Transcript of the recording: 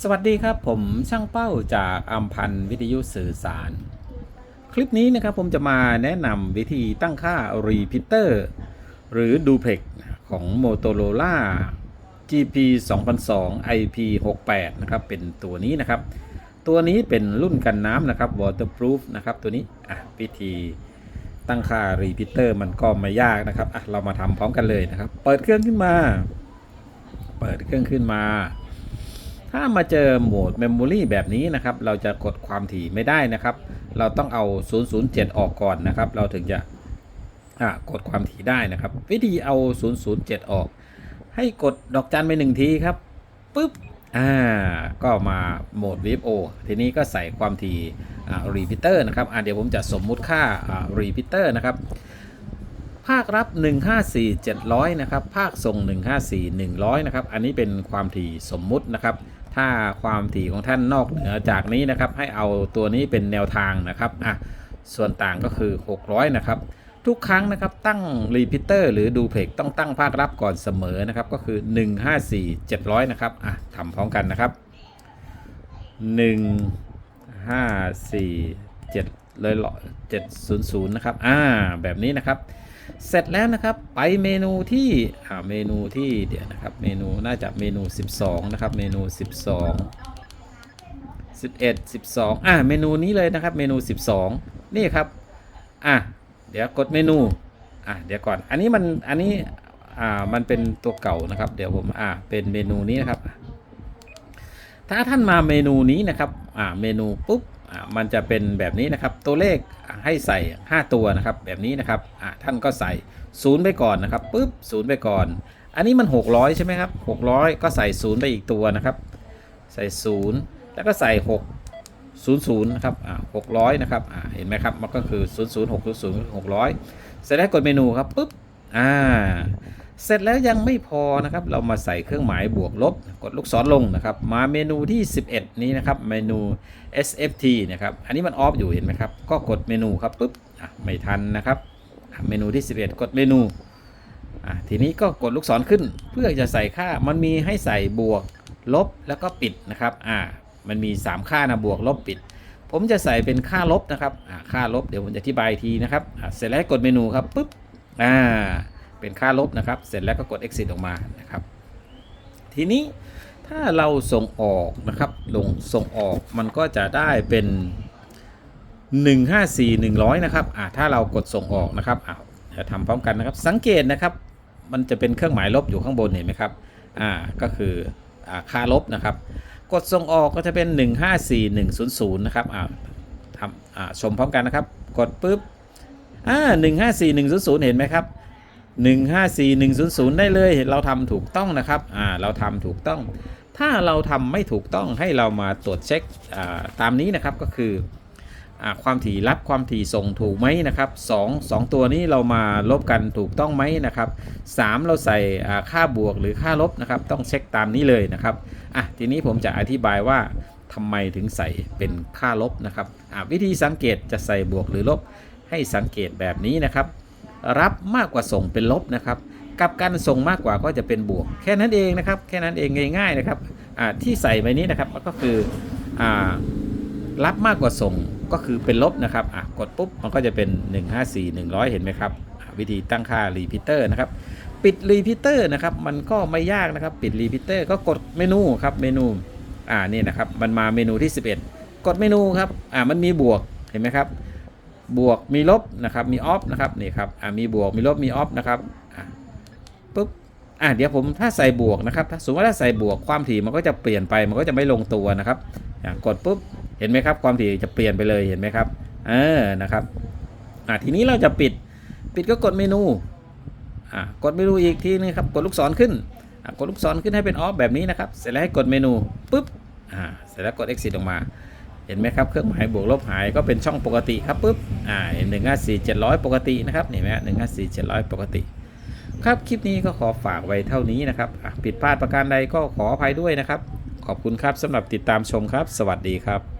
สวัสดีครับผมช่างเป้าจากอัมพันวิทยุสื่อสาร คลิปนี้นะครับผมจะมาแนะนำวิธีตั้งค่า Repeater หรือ Duplex ของ Motorola GP 2002 IP 68นะครับเป็นตัวนี้นะครับ ตัวนี้เป็นรุ่นกันน้ำนะครับ waterproof นะครับตัวนี้อะวิธีตั้งค่า Repeater มันก็ไม่ยากนะครับอะเรามาทำพร้อมกันเลยนะครับ เปิดเครื่องขึ้นมา เปิดเครื่องขึ้นมา ถ้ามาเจอโหมด Memory แบบนี้นะครับ เราจะกดความถี่ไม่ได้นะครับ เราต้องเอา 007 ออกก่อนนะครับ เราถึงจะกดความถี่ได้นะครับ วิธีเอา 007 ออก ให้กดดอกจันไปหนึ่งทีครับปุ๊บอ่าก็มาโหมด VFO ทีนี้ก็ใส่ความถี่อ่า repeater นะครับอ่าเดี๋ยวผมจะสมมุติค่าอ่า repeater นะครับ ภาครับ 154 700 นะครับ ภาคส่ง 154 100 นะครับ อันนี้เป็นความถี่สมมุตินะครับ ถ้าความถี่ของท่านนอกเหนือจากนี้นะครับ ให้เอาตัวนี้เป็นแนวทางนะครับ อะ ส่วนต่างก็คือ 600 นะครับ ทุกครั้งนะครับ ตั้งรีพิเตอร์หรือดูเพกต้องตั้งภาครับก่อนเสมอนะครับ ก็คือ 154 700 นะครับ อะทำพร้อมกันนะครับ 154 7เลย700นะครับ อ่า แบบนี้นะครับ เสร็จแล้วนะครับไปเมนูที่อ่าเมนูที่เดี๋ยวนะครับเมนูน่าจะเมนู 12 นะครับ เมนู 12 11 12 อ่าเมนูนี้เลยนะครับ เมนู 12 นี่ครับอะเดี๋ยวกดเมนูอะเดี๋ยวก่อนอันนี้มันอันนี้อ่ามันเป็นตัวเก่านะครับ เดี๋ยวผมอ่าเป็นเมนูนี้นะครับ ถ้าท่านมาเมนูนี้นะครับอ่าเมนูปุ๊บ มันจะเป็นแบบนี้นะครับ ตัวเลขให้ใส่ 5 ตัวนะครับแบบนี้นะครับท่านก็ใส่ศูนย์ไปก่อนนะครับปุ๊บศูนย์ไปก่อน อันนี้มัน 600 ใช่ไหมครับ600 ก็ใส่ศูนย์ไปอีกตัวนะครับ ใส่ศูนย์แล้วก็ใส่ 6 0 0นะครับอ่า600นะครับเห็นไหมครับมันก็คือ 0 0 6 0 0 600เสร็จแล้วกดเมนูครับปุ๊บอ่า เสร็จแล้วยังไม่พอนะครับ เรามาใส่เครื่องหมายบวกลบ กดลูกศรลงนะครับ มาเมนูที่ 11 นี้นะครับ เมนู SFT นะครับ อันนี้มันออฟอยู่เห็นไหมครับ ก็กดเมนูครับปุ๊บไม่ทันนะครับ เมนูที่ 11 กดเมนู ทีนี้ก็กดลูกศรขึ้น เพื่อจะใส่ค่า มันมีให้ใส่บวกลบแล้วก็ปิดนะครับ อ่า มันมี 3 ค่านะบวกลบปิด ผมจะใส่เป็นค่าลบนะครับ ค่าลบเดี๋ยวผมจะอธิบายทีนะครับ เสร็จแล้วกดเมนูครับปุ๊บ อ่า เป็นค่าลบนะครับ เสร็จแล้วก็กด exit ออกมานะครับ ทีนี้ถ้าเราส่งออกนะครับ ลงส่งออกมันก็จะได้เป็น 154 100 นะครับอ่าถ้าเรากดส่งออกนะครับอ่าจะทำพร้อมกันนะครับ สังเกตนะครับ มันจะเป็นเครื่องหมายลบอยู่ข้างบนเห็นไหมครับอ่าก็คืออ่าค่าลบนะครับ กดส่งออกก็จะเป็น 154100 นะครับอ่าทำอ่าชมพร้อมกันนะครับ กดปุ๊บอ่า154100 เห็นไหมครับ 154100 ได้เลย เราทำถูกต้องนะครับอ่าเราทำถูกต้อง ถ้าเราทำไม่ถูกต้องให้เรามาตรวจเช็คอ่าตามนี้นะครับก็คืออาความถี่รับความถี่ส่งถูกไหมนะครับ2 2ตัวนี้เรามาลบกันถูกต้องไหมนะครับ 3 เราใส่อ่าค่าบวกหรือค่าลบนะครับ ต้องเช็คตามนี้เลยนะครับอะทีนี้ผมจะอธิบายว่าทำไมถึงใส่เป็นค่าลบนะครับอะวิธีสังเกตจะใส่บวกหรือลบให้สังเกตแบบนี้นะครับ รับมากกว่าส่งเป็นลบนะครับกับการส่งมากกว่าก็จะเป็นบวก แค่นั้นเองนะครับ แค่นั้นเองง่าย ๆนะครับที่ใส่ไปนี้นะครับก็คืออรับมากกว่าส่งก็คือเป็นลบนะครับกดปุ๊บมันก็จะเป็น 154 100 เห็นไหมครับ วิธีตั้งค่ารีพิเตอร์นะครับ ปิดรีพิเตอร์นะครับ มันก็ไม่ยากนะครับ ปิดรีพิเตอร์ก็กดเมนูครับเมนูอ่านี่นะครับ มันมาเมนูที่ 11 กดเมนูครับอ่ามันมีบวกเห็นไหมครับ บวกมีลบนะครับมีออฟนะครับนี่ครับอ่ามีบวกมีลบมีออฟนะครับอะปุ๊บอะเดี๋ยวผมถ้าใส่บวกนะครับ ถ้าสมมติว่าถ้าใส่บวกความถี่มันก็จะเปลี่ยนไปมันก็จะไม่ลงตัวนะครับอะกดปุ๊บเห็นไหมครับ ความถี่จะเปลี่ยนไปเลยเห็นไหมครับเออนะครับอะทีนี้เราจะปิดปิดก็กดเมนูอะกดเมนูอีกทีนึงครับกดลูกศรขึ้นอะกดลูกศรขึ้นให้เป็นออฟแบบนี้นะครับ เสร็จแล้วให้กดเมนูปุ๊บอ่าเสร็จแล้วกด exit ออกมา เห็นไหมครับ เครื่องหมายบวกลบหายก็เป็นช่องปกติครับปุ๊บ อ่าหนึ่งห้าสี่เจ็ดร้อยปกตินะครับนี่ไหมหนึ่งห้าสี่เจ็ดร้อยปกติ ครับคลิปนี้ก็ขอฝากไว้เท่านี้นะครับผิดพลาดประการใดก็ขออภัยด้วยนะครับ ขอบคุณครับสำหรับติดตามชมครับ สวัสดีครับ